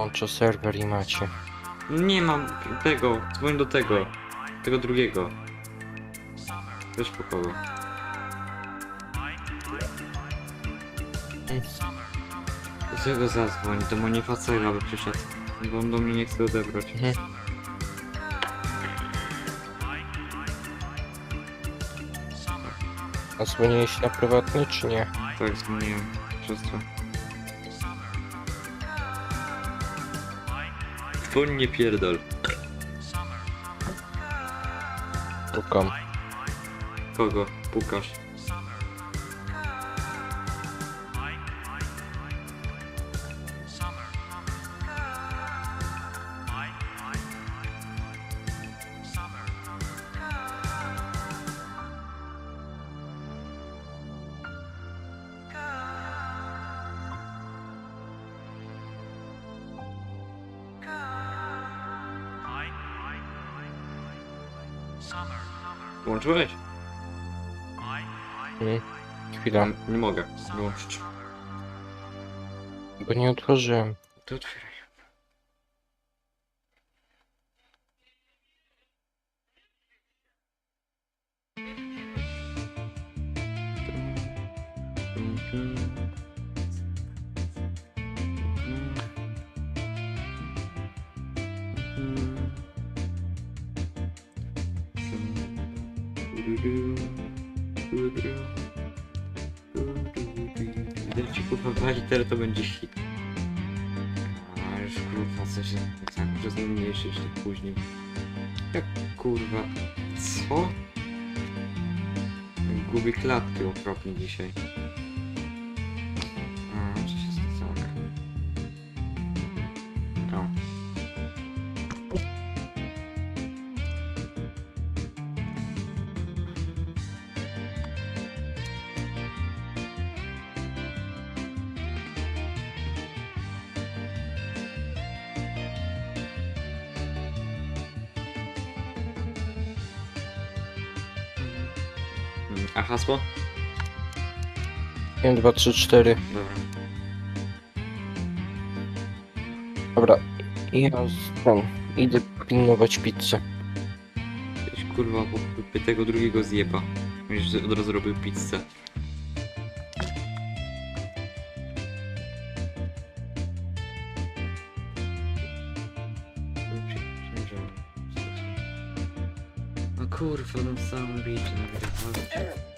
Łączę serwer i macie. Nie mam tego, dzwoń do tego. Tego drugiego. Wiesz po kogo. Do tego zadzwoń, do Monifacera by przyszedł. Bo on do mnie nie chce odebrać. Mhm. A dzwoniłeś na prywatny czy nie? Tak, zmieniłem siostra. Dzwoń nie pierdol. Pukam. Kogo? Pukasz. Włączyłeś? Mm. Chwila, Nie mogę wyłączyć. bo nie otworzyłem. To otwieraj. Widać ci kurwa dwa litery to będzie hit. A już kurwa coś tak może zmniejszyć to później. Jak kurwa. Co? Gubi klatki okropnie dzisiaj. A hasło? 1, 2, 3, 4. Dobra. Dobra. I ja z ten. Idę pilnować pizzę. Jakiś kurwa by tego drugiego zjeba. Myślisz, że od razu robił pizzę. No kurwa, no sam bić nagrywać.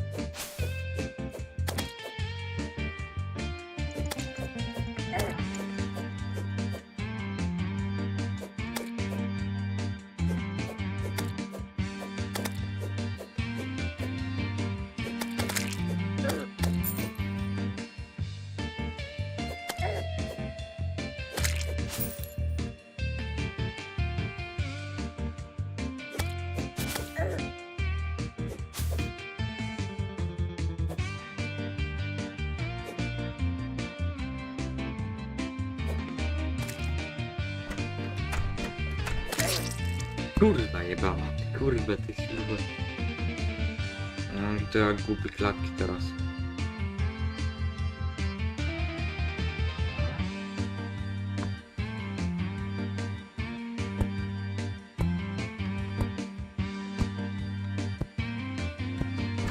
Kurwa jebana, kurwa ty kurwa. No to jak głupi klatki teraz.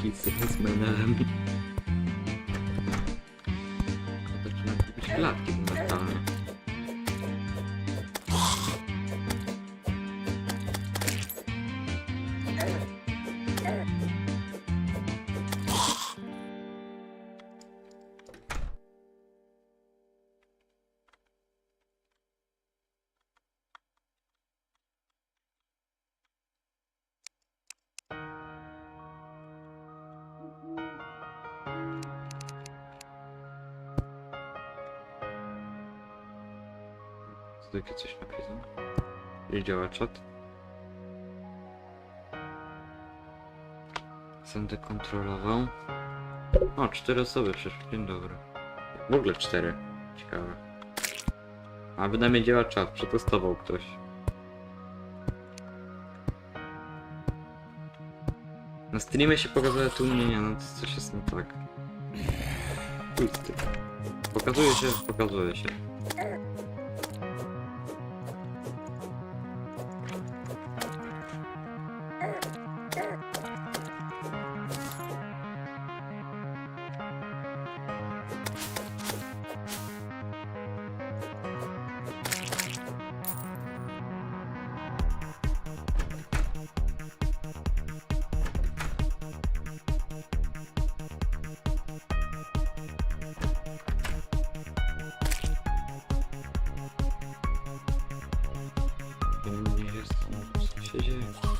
Pizzy z menelem. Zaczyna kupić klatki Co takie coś napisane? Nie działa czat? Będę kontrolował. O, cztery osoby przyszły. Dzień dobry. W ogóle cztery. Ciekawe. A bynajmniej działa czat. Przetestował ktoś. Na streamie się pokazuje nie, no to coś jest nie tak. Z tym. Pokazuje się, pokazuje się. 谢谢。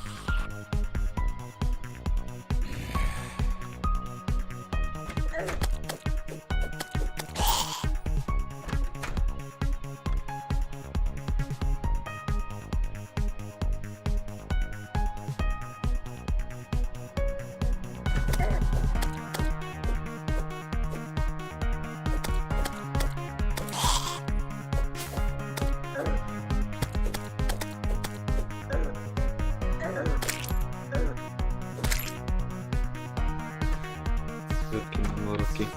Юткин на руки.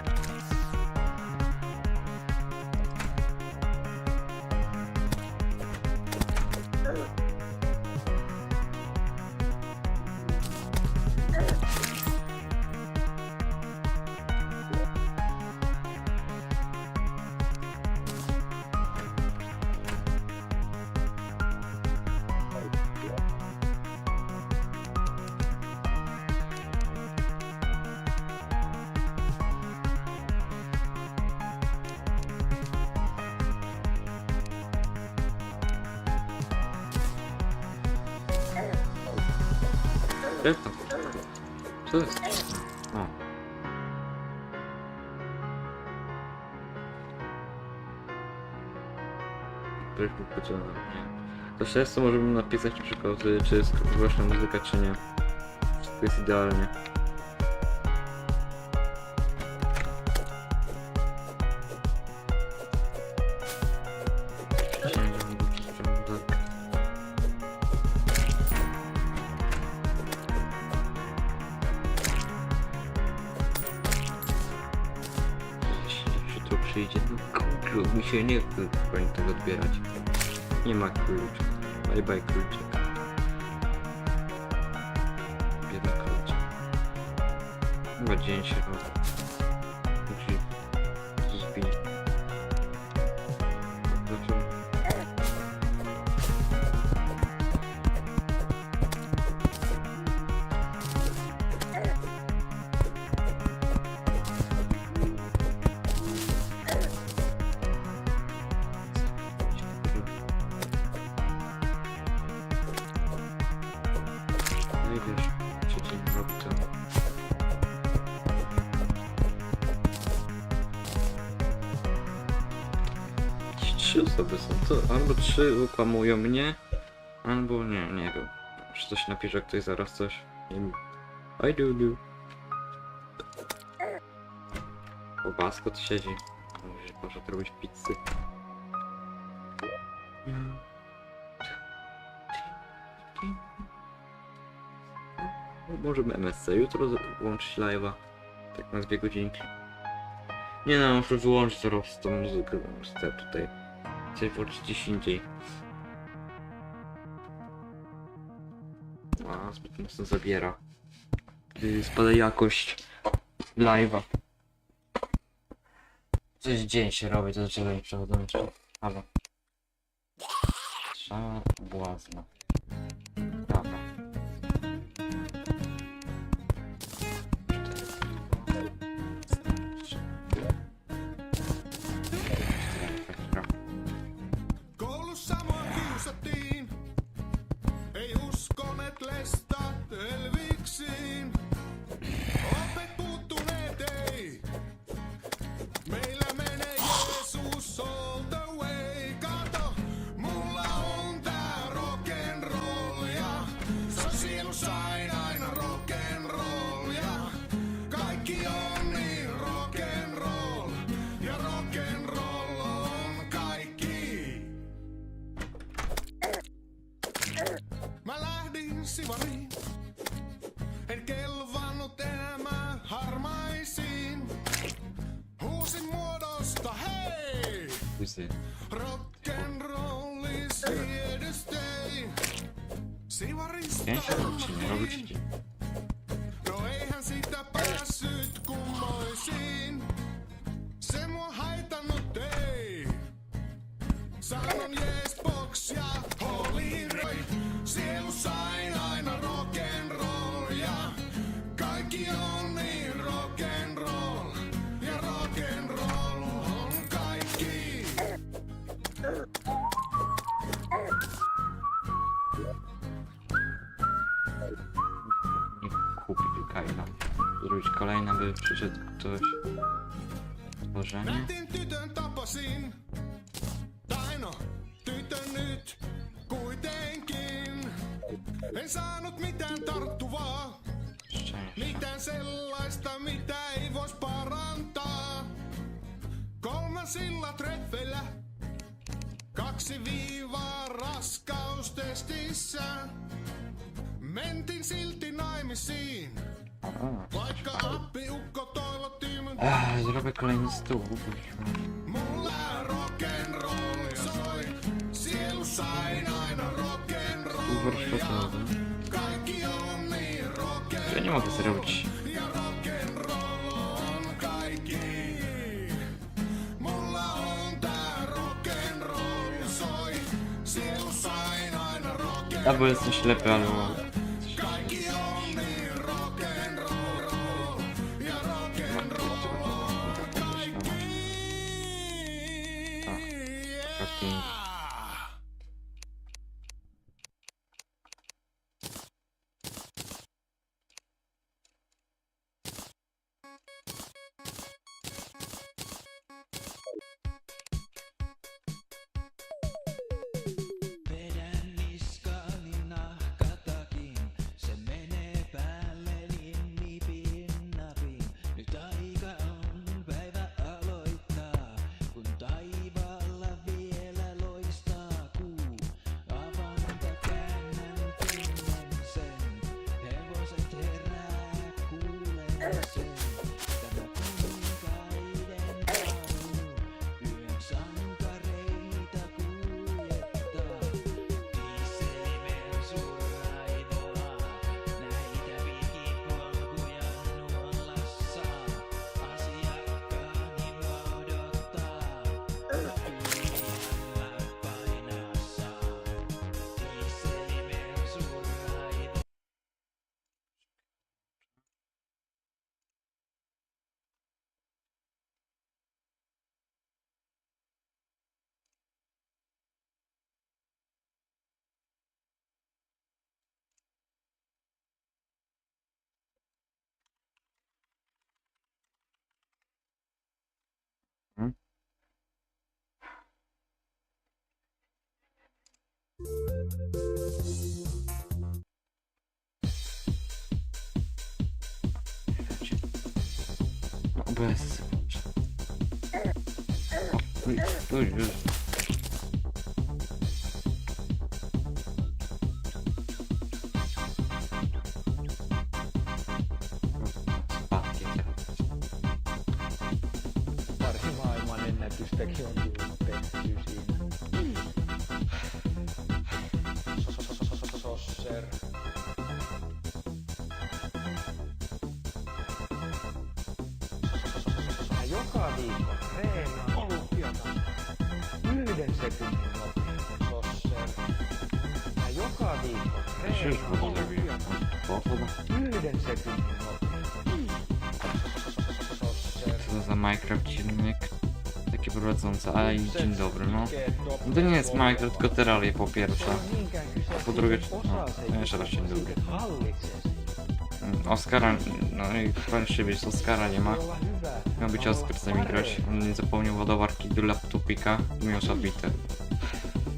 Nie. To śledztwo możemy napisać na y, czy jest głośna muzyka, czy nie. Wszystko jest idealnie. Nie chce pani tego odbierać. Nie ma klucza. Bye bye kluczyk. Biedny kluczyk. Chyba dzień się robi. Osoby są, to albo trzy ukłamują mnie, albo nie, nie wiem. Czy coś napisze ktoś zaraz coś. Nie wiem. I do do. O baskot siedzi. Mówi, że poszedł robić pizzy. Możemy MSC jutro włączyć live'a. Tak na dwie godzinki. Nie no, muszę wyłączyć teraz tą muzykę. Chcę tutaj. Chcę włączyć gdzieś indziej. A, zbyt mocno zabiera. Yy, Spada jakość live'a. Coś dzień się robi, to nie przechodzą Ale. Trzeba błazna. Rock'n'rollis edestä Sivarista Ja się robi, czy En saanut mitään tarttuvaa. Mitään sellaista, mitä ei vois parantaa. Kolmasilla treffeillä. Kaksi viivaa raskaustestissä. Mentin silti naimisiin. Vaikka appiukko toivotti mun Ah, zrobię kolejny stół. Mulla rock'n'roll soi, sielussa aina aina Stół rock'n'roll. Warsztatowy. Ja nie mogę zrobić. ja rock'n'roll on kaikki. No Oh, Buyur, buyur. Joka viikko treenaan olympiatasolla. Yhden sekunnin nopeus. Sosser. Mä joka viikko ogóle wie. olympiatasolla. Po co to? Za Minecraft silnik? Taki prowadzący, ale i dzień dobry, no. No to nie jest Minecraft, tylko Terraria po pierwsze. Po drugie, no, no jeszcze raz dzień dobry. Oscara, no i powiem się wiesz, Oscara nie ma. Miał być z grać. On nie zapomniał ładowarki do laptopika i miał zabite.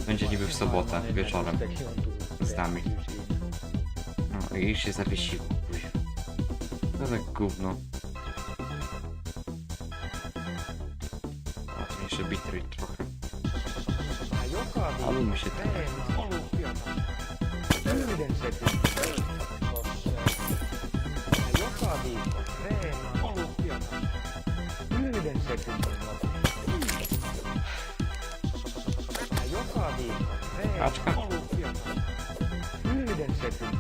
Będzie niby w sobotę wieczorem z nami. No i się zawiesiło. To tak gówno. A jeszcze bitrate trochę. Ale mi się tak. 5 sekund. Jokowi. Kaczka. 1 sekund.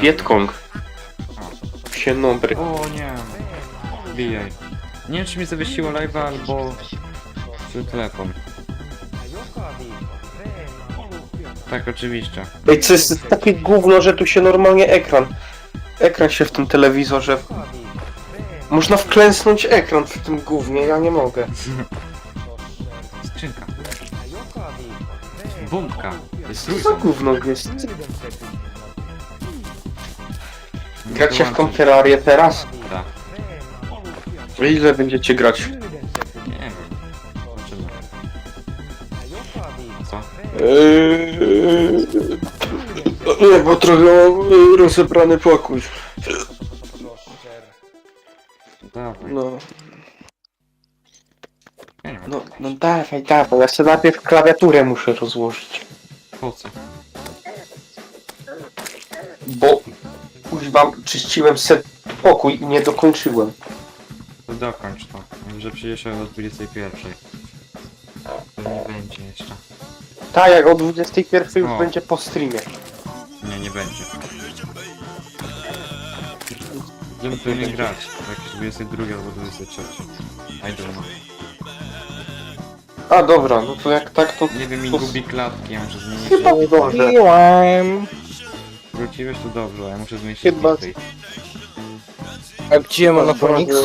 Wietkong. Się dobry. O nie. Bijaj. Nie wiem, czy mi zawiesiło live'a albo... Czy telefon. Tak, oczywiście. Ej, co jest takie gówno, że tu się normalnie ekran... Ekran się w tym telewizorze... Można wklęsnąć ekran w tym gównie, ja nie mogę. Skrzynka. Bombka. Jest Co za trójką. gówno jest? Gracie w Terrarię teraz? Tak. Ile będziecie grać? Eee... Nie, bo trochę mam e, rozebrany pokój. No, Ja wiem. no, no dawaj, dawaj. Ja sobie najpierw klawiaturę muszę rozłożyć. Po co? Bo kuźwa czyściłem set pokój i nie dokończyłem. To dokończ to. Że przyjdzie się o 21. Tak, jak o 21 już O. będzie po streamie. Nie, nie będzie. Będziemy pewnie grać. Jakieś 22 albo 23. I don't know. A dobra, no to jak tak to Nie wiem, mi To- gubi klatki, ja muszę zmienić... chyba dobrze. Wróciłeś to dobrze, ja muszę zmienić Chyba- bitrate. A gdzie Monofonix?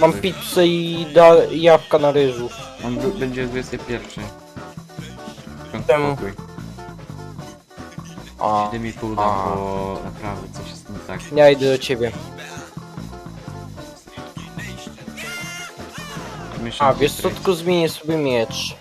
Mam pizzę i da jabłka na ryżu. On b- będzie 21. Skąd Czemu? pokój? A, 7,5 da, A. bo naprawdę coś jest nie tak. ja idę do ciebie. Mieszam A, wiesz co, tylko zmienię sobie miecz.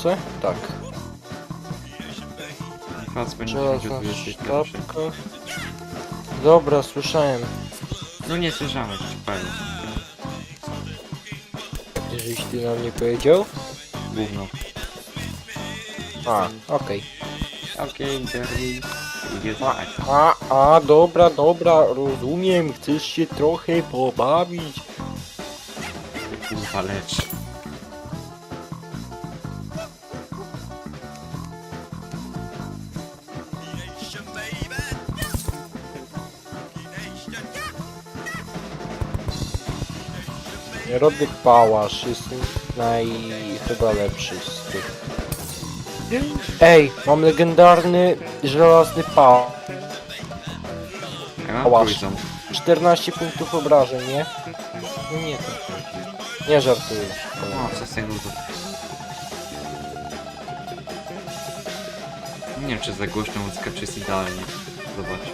Surowce? Tak. Pas będzie Żelazna 21. sztabka. Dobra, słyszałem. No nie słyszałem, powiem. Żeś ty nam nie powiedział? Gówno. A, okej. Okej, Jerry. Idzie A, spać. a, a, dobra, dobra, rozumiem. Chcesz się trochę pobawić. Kurwa, lecz. Rodny pałasz jest naj... chyba lepszy z tych. Ej, mam legendarny żelazny pałasz. Ja mam Pałasz. trójząb. 14 punktów obrażeń, nie? No nie to. Nie żartuję. O, co z tego to... Nie wiem, czy za głośno muzyka, czy jest idealnie. Zobacz.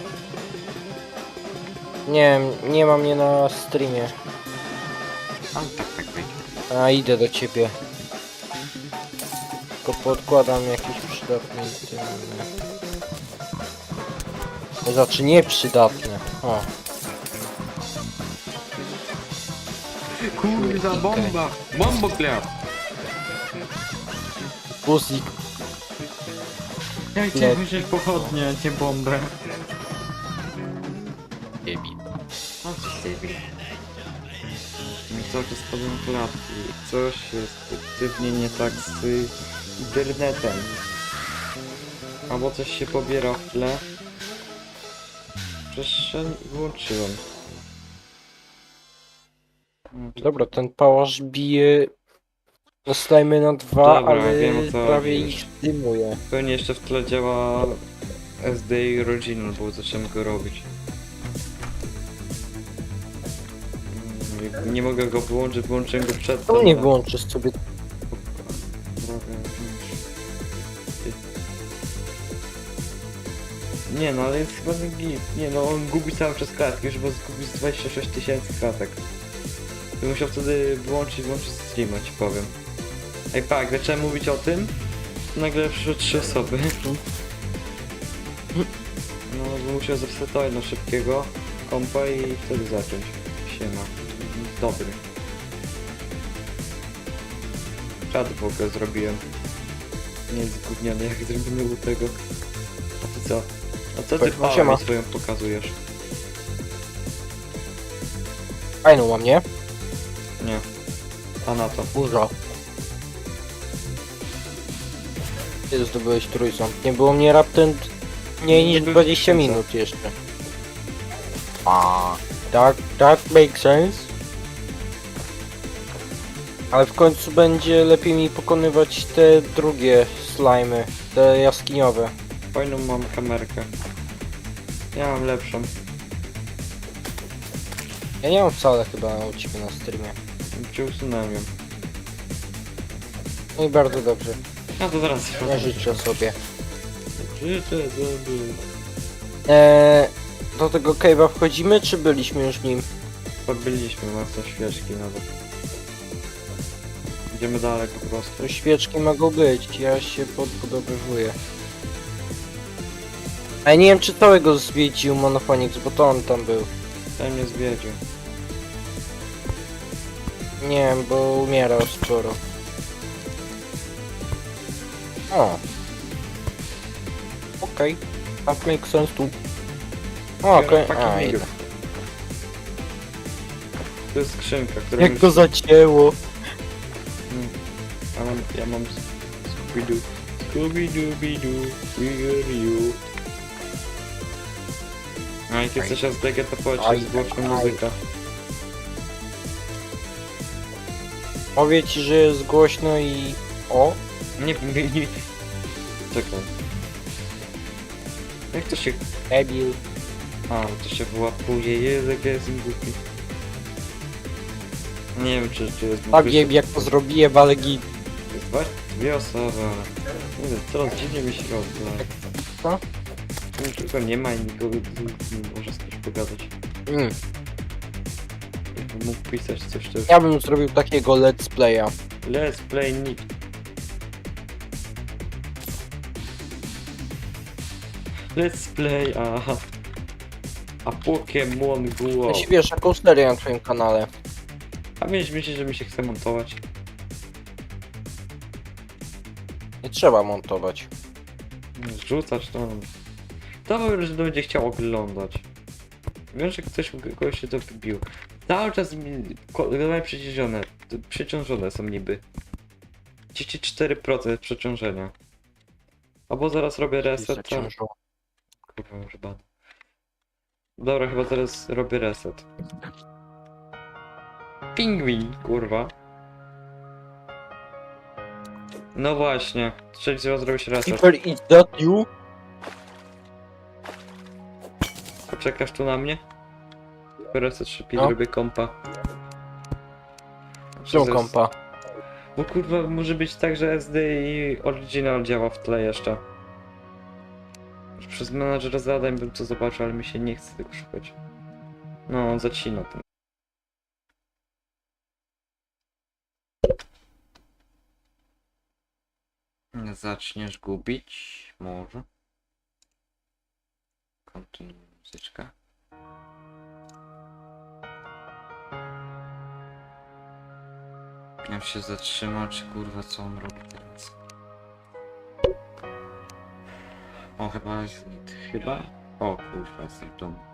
Nie, nie mam mnie na streamie. A, tak, tak będzie. A idę do ciebie. Tylko podkładam jakiś przydatny item. Znaczy nieprzydatne. O, Kurwa, bomba! Bombo klep! Puzik. Ja Nie. chciałem wziąć pochodnie, a nie bombę. Cały czas padłem klatki. Coś jest aktywnie nie tak z internetem. Albo coś się pobiera w tle. Przestrzeń i wyłączyłem. Dobra, ten pałasz bije... Zostajmy na dwa, Dobra, ale wiem, o co prawie chodzi. ich zdymuje. Pewnie jeszcze w tle działa SDI Original, bo zacząłem go robić. Nie mogę go wyłączyć, wyłączyłem go przed To nie wyłączysz sobie. Nie no, ale jest chyba nie git. Nie no, on gubi cały czas klatki, już bo zgubił z 26 tysięcy klatek. I musiał wtedy wyłączyć, włączyć streama, ci powiem. Ej, pak, zacząłem mówić o tym, nagle przyszły trzy osoby. No, bo musiał zresetować na szybkiego kompa i wtedy zacząć. Siema. Dobry. Czad w ogóle zrobiłem. Nie jest jak zrobimy u tego. A ty co? A co ty No, pałę siema. mi swoją pokazujesz? Fajną mam, nie? Nie. A na to. Dużo. Kiedy zdobyłeś trójząb? Nie było mnie raptem mniej Nie niż było 20 tysiąca. minut jeszcze. A, tak, tak, make sense. Ale w końcu będzie lepiej mi pokonywać te drugie slimy, te jaskiniowe. Fajną mam kamerkę. Ja mam lepszą. Ja nie mam wcale chyba u ciebie na streamie. Czy usunąłem ją? No i bardzo dobrze. Ja to teraz Ja życzę sobie. Życzę sobie. Eee, do tego cave'a wchodzimy, czy byliśmy już w nim? Pobyliśmy, ma co świeczki nawet. Idziemy dalej po prostu. To świeczki mogą być, ja się podbudowywuję. A ja nie wiem czy całego zwiedził Monophonics, bo to on tam był. Ten mnie zwiedził. Nie wiem, bo umierał sporo. O. Okej. Tak make sense tu. Okej. Okay. To jest skrzynka, która Jak mi- go zacięło. Ja mam, ja mam Scooby-Doo. Scooby-Dooby-Doo, you. A jak jesteś SDG to powiedz, że głośno aj. muzyka. Mówię ci, że jest głośno i... O. Nie, nie, nie. Czekaj. Jak to się... Debil. A, to się wyłapuje, ja jestem głupi. Nie wiem, czy, czy jest... Tak wiem jak to zrobiłem, ale git. Właśnie dwie osoby, ale... Coraz dziwnie mi się rozdaje. Co? Nikogo nie ma i nikogo nie może z kimś pogadać. Mm. Mógł pisać coś też. Ja bym zrobił takiego let's playa. Let's play Nick. Let's play, aha. A Pokémon Go. Jeśli wiesz, jaką serię na twoim kanale. A wiesz, myślisz, że mi się chce montować? Nie trzeba montować. Rzucać to. To że będzie chciał oglądać. Wiem, że ktoś kogoś się to wbił. Cały czas mi ko- mamy przeciążone. Przeciążone są niby. 34% przeciążenia. Albo zaraz robię reset. Tam. Kurwa, może bad. Dobra, chyba zaraz robię reset. Pingwin, kurwa. No właśnie, czyli trzeba zrobić reset. Keeper, is that you? Poczekasz tu na mnie? Reset szybciej No. zrobię kompa. Czemu Zaraz- kompa? Bo kurwa może być tak, że SD i Original działa w tle jeszcze. Przez menadżera zadań bym to zobaczył, ale mi się nie chce tego szukać. No, on zacina ten. Zaczniesz gubić? Może. Kontynuuj muzyczka. Ja się zatrzymał, czy kurwa co on robi teraz? O, chyba jest... chyba? O, kurwa, jestem w domu.